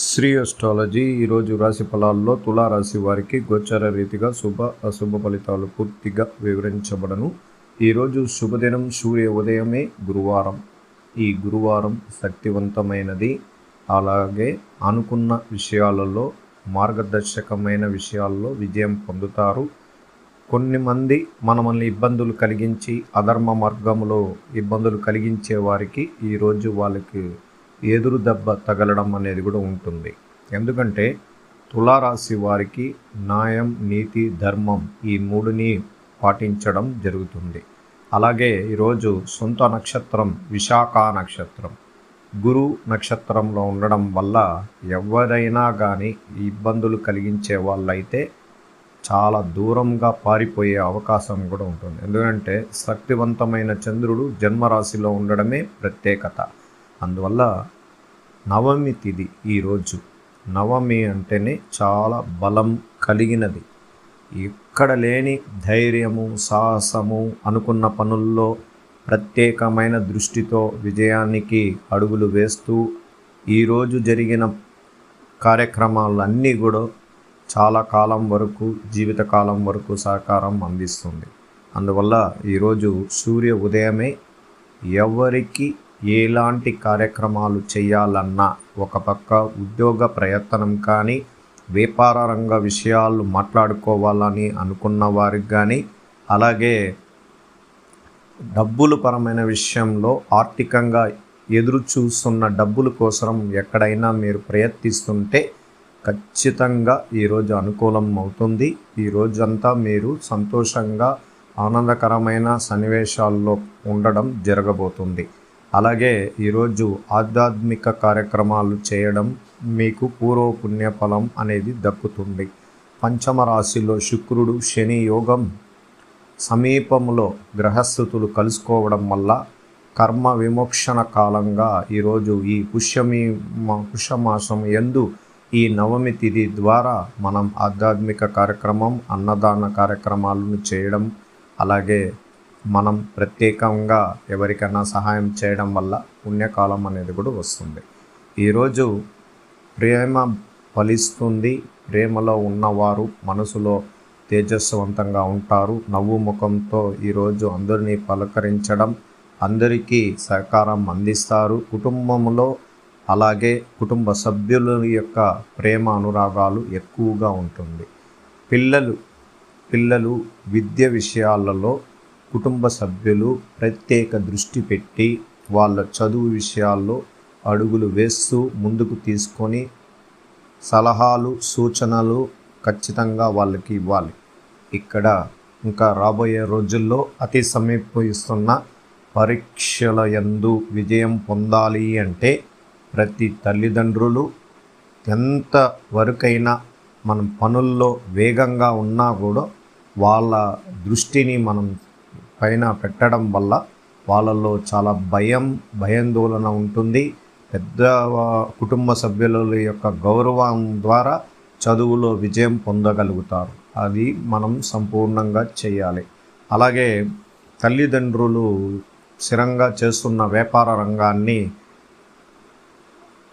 Shri astrology ఈరోజు రాశి ఫలాల్లో తులారాశి వారికి గోచర రీతిగా శుభ అశుభ ఫలితాలు పూర్తిగా వివరించబడను. ఈరోజు శుభదినం సూర్య ఉదయమే గురువారం. ఈ గురువారం శక్తివంతమైనది. అలాగే అనుకున్న విషయాలలో మార్గదర్శకమైన విషయాల్లో విజయం పొందుతారు. కొన్ని మంది మనల్ని ఇబ్బందులు కలిగించి అధర్మ మార్గంలో ఇబ్బందులు కలిగించే వారికి ఈరోజు వాళ్ళకి ఎదురు దెబ్బ తగలడం అనేది కూడా ఉంటుంది. ఎందుకంటే తులారాశి వారికి న్యాయం నీతి ధర్మం ఈ మూడుని పాటించడం జరుగుతుంది. అలాగే ఈరోజు సొంత నక్షత్రం విశాఖ నక్షత్రం. గురు నక్షత్రంలో ఉండడం వల్ల ఎవరైనా కానీ ఇబ్బందులు కలిగించే వాళ్ళైతే చాలా దూరంగా పారిపోయే అవకాశం కూడా ఉంటుంది. ఎందుకంటే శక్తివంతమైన చంద్రుడు జన్మరాశిలో ఉండడమే ప్రత్యేకత. అందువల్ల నవమి తిది ఈరోజు నవమి అంటేనే చాలా బలం కలిగినది. ఎక్కడ లేని ధైర్యము సాహసము అనుకున్న పనుల్లో ప్రత్యేకమైన దృష్టితో విజయానికి అడుగులు వేస్తూ ఈరోజు జరిగిన కార్యక్రమాలన్నీ కూడా చాలా కాలం వరకు జీవితకాలం వరకు సహకారం అందిస్తుంది. అందువల్ల ఈరోజు సూర్య ఉదయమే ఎవరికి ఎలాంటి కార్యక్రమాలు చేయాలన్నా ఒక పక్క ఉద్యోగ ప్రయత్నం కానీ వ్యాపార రంగ విషయాలు మాట్లాడుకోవాలని అనుకున్న వారికి కానీ అలాగే డబ్బులు పరమైన విషయంలో ఆర్థికంగా ఎదురు చూస్తున్న డబ్బుల కోసం ఎక్కడైనా మీరు ప్రయత్నిస్తుంటే ఖచ్చితంగా ఈరోజు అనుకూలం అవుతుంది. ఈ రోజంతా మీరు సంతోషంగా ఆనందకరమైన సన్నివేశాల్లో ఉండడం జరగబోతుంది. అలాగే ఈరోజు ఆధ్యాత్మిక కార్యక్రమాలు చేయడం మీకు పూర్వ పుణ్యఫలం అనేది దక్కుతుంది. పంచమ రాశిలో శుక్రుడు శని యోగం సమీపంలో గ్రహస్థుతులు కలుసుకోవడం వల్ల కర్మ విమోక్షణ కాలంగా ఈరోజు ఈ పుష్యమి పుష్యమాసం ఎందు ఈ నవమి తిథి ద్వారా మనం ఆధ్యాత్మిక కార్యక్రమం అన్నదాన కార్యక్రమాలను చేయడం అలాగే మనం ప్రత్యేకంగా ఎవరికైనా సహాయం చేయడం వల్ల పుణ్యకాలం అనేది కూడా వస్తుంది. ఈరోజు ప్రేమ ఫలిస్తుంది. ప్రేమలో ఉన్నవారు మనసులో తేజస్వంతంగా ఉంటారు. నవ్వు ముఖంతో ఈరోజు అందరినీ పలకరించడం అందరికీ సహకారం అందిస్తారు. కుటుంబంలో అలాగే కుటుంబ సభ్యుల యొక్క ప్రేమ అనురాగాలు ఎక్కువగా ఉంటుంది. పిల్లలు పిల్లలు విద్య విషయాలలో కుటుంబ సభ్యులు ప్రత్యేక దృష్టి పెట్టి వాళ్ళ చదువు విషయాల్లో అడుగులు వేస్తూ ముందుకు తీసుకొని సలహాలు సూచనలు ఖచ్చితంగా వాళ్ళకి ఇవ్వాలి. ఇక్కడ ఇంకా రాబోయే రోజుల్లో అతి సమీపిస్తున్న పరీక్షల యందు విజయం పొందాలి అంటే ప్రతి తల్లిదండ్రులు ఎంత వరకైనా మనం పనుల్లో వేగంగా ఉన్నా కూడా వాళ్ళ దృష్టిని మనం పైన పెట్టడం వల్ల వాళ్ళలో చాలా భయం భయాందోళన ఉంటుంది. పెద్ద కుటుంబ సభ్యుల యొక్క గౌరవం ద్వారా చదువులో విజయం పొందగలుగుతారు. అది మనం సంపూర్ణంగా చేయాలి. అలాగే తల్లిదండ్రులు స్థిరంగా చేస్తున్న వ్యాపార రంగాన్ని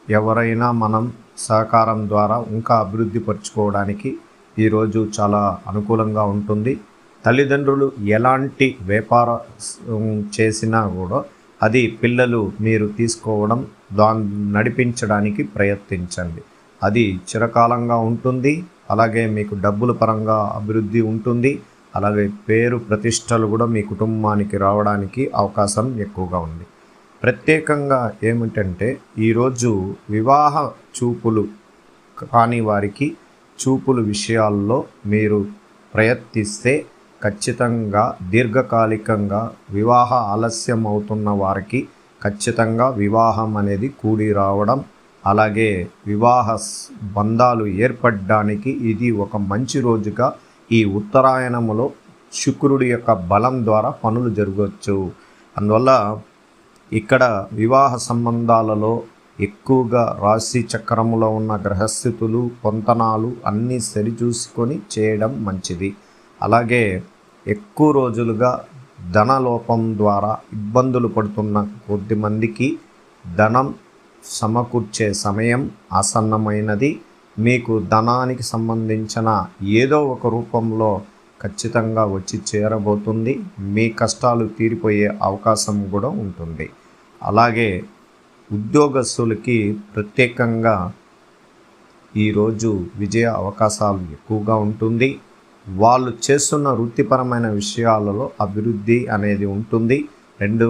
ఎవరైనా మనం సహకారం ద్వారా ఇంకా అభివృద్ధి పరుచుకోవడానికి ఈరోజు చాలా అనుకూలంగా ఉంటుంది. తల్లిదండ్రులు ఎలాంటి వ్యాపార చేసినా కూడా అది పిల్లలు మీరు తీసుకోవడం దాన్ని నడిపించడానికి ప్రయత్నించండి. అది చిరకాలంగా ఉంటుంది. అలాగే మీకు డబ్బుల పరంగా అభివృద్ధి ఉంటుంది. అలాగే పేరు ప్రతిష్టలు కూడా మీ కుటుంబానికి రావడానికి అవకాశం ఎక్కువగా ఉంది. ప్రత్యేకంగా ఏమిటంటే ఈరోజు వివాహ చూపులు కాని వారికి చూపులు విషయాల్లో మీరు ప్రయత్నిస్తే ఖచ్చితంగా దీర్ఘకాలికంగా వివాహ ఆలస్యం అవుతున్న వారికి ఖచ్చితంగా వివాహం అనేది కూడి రావడం అలాగే వివాహ బంధాలు ఏర్పడడానికి ఇది ఒక మంచి రోజుగా ఈ ఉత్తరాయణములో శుక్రుడి యొక్క బలం ద్వారా పనులు జరగవచ్చు అందువల్ల ఇక్కడ వివాహ సంబంధాలలో ఎక్కువగా రాశి చక్రములో ఉన్న గ్రహస్థితులు పొంతనాలు అన్నీ సరిచూసుకొని చేయడం మంచిది. అలాగే ఎక్కువ రోజులుగా ధనలోపం ద్వారా ఇబ్బందులు పడుతున్న కొద్ది మందికి ధనం సమకూర్చే సమయం ఆసన్నమైనది. మీకు ధనానికి సంబంధించిన ఏదో ఒక రూపంలో ఖచ్చితంగా వచ్చి చేరబోతుంది. మీ కష్టాలు తీరిపోయే అవకాశం కూడా ఉంటుంది. అలాగే ఉద్యోగస్తులకి ప్రత్యేకంగా ఈరోజు విజయ అవకాశాలు ఎక్కువగా ఉంటుంది. వాళ్ళు చేస్తున్న వృత్తిపరమైన విషయాలలో అభివృద్ధి అనేది ఉంటుంది. రెండు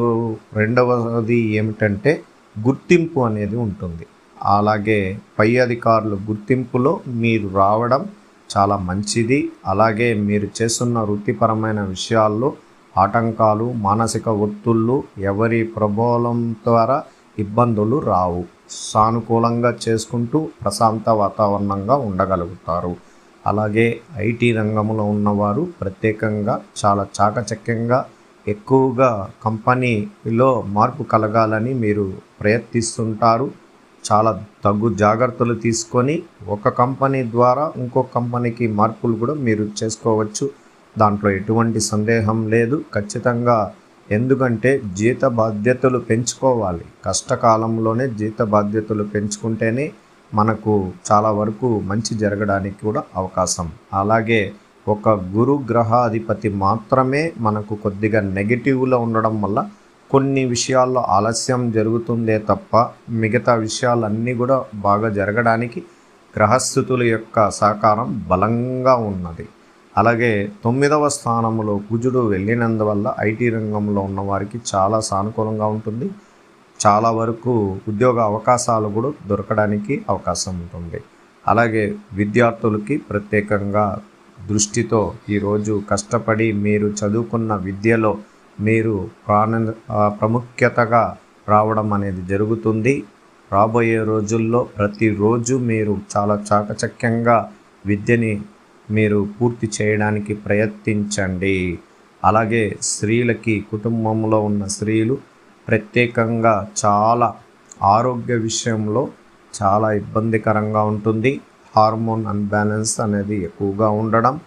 రెండవది ఏమిటంటే గుర్తింపు అనేది ఉంటుంది. అలాగే పై అధికారుల గుర్తింపులో మీరు రావడం చాలా మంచిది. అలాగే మీరు చేస్తున్న వృత్తిపరమైన విషయాల్లో ఆటంకాలు మానసిక ఒత్తుళ్ళు ఎవరి ప్రభావం ద్వారా ఇబ్బందులు రావు. సానుకూలంగా చేసుకుంటూ ప్రశాంత వాతావరణంగా ఉండగలుగుతారు. అలాగే ఐటీ రంగంలో ఉన్నవారు ప్రత్యేకంగా చాలా చాకచక్యంగా ఎక్కువగా కంపెనీలో మార్పు కలగాలని మీరు ప్రయత్నిస్తుంటారు. చాలా తగు జాగ్రత్తలు తీసుకొని ఒక కంపెనీ ద్వారా ఇంకో కంపెనీకి మార్పులు కూడా మీరు చేసుకోవచ్చు. దాంట్లో ఎటువంటి సందేహం లేదు. ఖచ్చితంగా ఎందుకంటే జీత బాధ్యతలు పెంచుకోవాలి. కష్టకాలంలోనే జీత బాధ్యతలు పెంచుకుంటేనే మనకు చాలా వరకు మంచి జరగడానికి కూడా అవకాశం. అలాగే ఒక గురు గ్రహాధిపతి మాత్రమే మనకు కొద్దిగా నెగిటివ్లో ఉండడం వల్ల కొన్ని విషయాల్లో ఆలస్యం జరుగుతుందే తప్ప మిగతా విషయాలన్నీ కూడా బాగా జరగడానికి గ్రహస్థితుల యొక్క సహకారం బలంగా ఉన్నది. అలాగే తొమ్మిదవ స్థానంలో కుజుడు వెళ్ళినందువల్ల ఐటీ రంగంలో ఉన్నవారికి చాలా సానుకూలంగా ఉంటుంది. చాలా వరకు ఉద్యోగ అవకాశాలు కూడా దొరకడానికి అవకాశం ఉంటుంది. అలాగే విద్యార్థులకి ప్రత్యేకంగా దృష్టితో ఈరోజు కష్టపడి మీరు చదువుకున్న విద్యలో మీరు ప్రాణ ప్రాముఖ్యతగా రావడం అనేది జరుగుతుంది. రాబోయే రోజుల్లో ప్రతిరోజు మీరు చాలా చాకచక్యంగా విద్యని మీరు పూర్తి చేయడానికి ప్రయత్నించండి. అలాగే స్త్రీలకి కుటుంబంలో ఉన్న స్త్రీలు ప్రత్యేకంగా చాలా ఆరోగ్య విషయంలో చాలా ఇబ్బందికరంగా ఉంటుంది. హార్మోన్ అన్బ్యాలెన్స్ అనేది ఎక్కువగా ఉండడం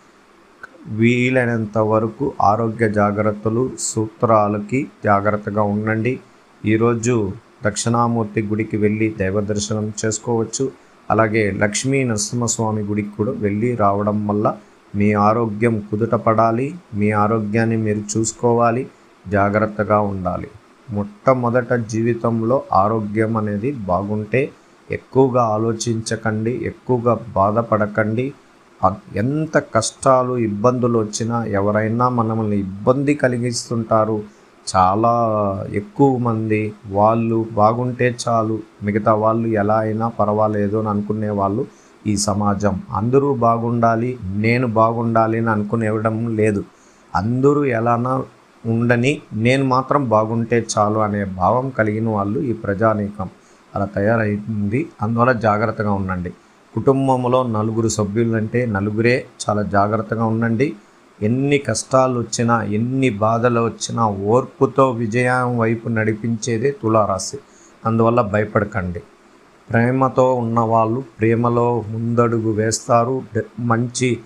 వీలైనంత వరకు ఆరోగ్య జాగ్రత్తలు సూత్రాలకి జాగ్రత్తగా ఉండండి. ఈరోజు దక్షిణామూర్తి గుడికి వెళ్ళి దైవ దర్శనం చేసుకోవచ్చు. అలాగే లక్ష్మీ నరసింహస్వామి గుడికి కూడా వెళ్ళి రావడం వల్ల మీ ఆరోగ్యం కుదుట పడాలి. మీ ఆరోగ్యాన్ని మీరు చూసుకోవాలి. జాగ్రత్తగా ఉండాలి. మొట్టమొదట జీవితంలో ఆరోగ్యం అనేది బాగుంటే ఎక్కువగా ఆలోచించకండి ఎక్కువగా బాధపడకండి. ఎంత కష్టాలు ఇబ్బందులు వచ్చినా ఎవరైనా మనల్ని ఇబ్బంది కలిగిస్తుంటారు. చాలా ఎక్కువ మంది వాళ్ళు బాగుంటే చాలు మిగతా వాళ్ళు ఎలా అయినా పర్వాలేదు అని అనుకునే వాళ్ళు ఈ సమాజం. అందరూ బాగుండాలి నేను బాగుండాలి అని అనుకునేవడం లేదు. అందరూ ఎలానా ఉండని నేను మాత్రం బాగుంటే చాలు అనే భావం కలిగిన వాళ్ళు ఈ ప్రజానీకం. అలా తయారైంది. అందువల్ల జాగ్రత్తగా ఉండండి. కుటుంబంలో నలుగురు సభ్యులంటే నలుగురే చాలా జాగ్రత్తగా ఉండండి. ఎన్ని కష్టాలు వచ్చినా ఎన్ని బాధలు వచ్చినా ఓర్పుతో విజయం వైపు నడిపించేదే తులారాశి. అందువల్ల భయపడకండి. ప్రేమతో ఉన్నవాళ్ళు ప్రేమలో ముందడుగు వేస్తారు. మంచి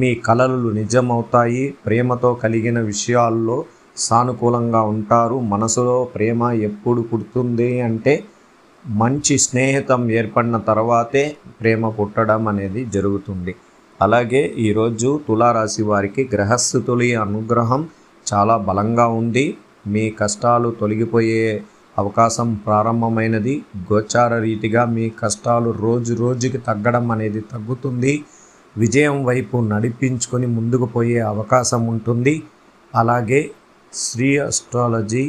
మీ కలలు నిజమవుతాయి. ప్రేమతో కలిగిన విషయాల్లో సానుకూలంగా ఉంటారు. మనసులో ప్రేమ ఎప్పుడు పుడుతుంది అంటే మంచి స్నేహితం ఏర్పడిన తర్వాతే ప్రేమ పుట్టడం అనేది జరుగుతుంది. అలాగే ఈరోజు తులారాశి వారికి గ్రహస్థుతులి అనుగ్రహం చాలా బలంగా ఉంది. మీ కష్టాలు తొలగిపోయే అవకాశం ప్రారంభమైనది. గోచార రీతిగా మీ కష్టాలు రోజు రోజుకి తగ్గడం అనేది తగ్గుతుంది. విజయం వైపు నడిపించుకొని ముందుకు పోయే అవకాశం ఉంటుంది. అలాగే Shri astrology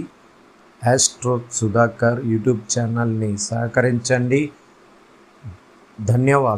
astro Sudhakar YouTube ఛానల్ని సహకరించండి. ధన్యవాదాలు.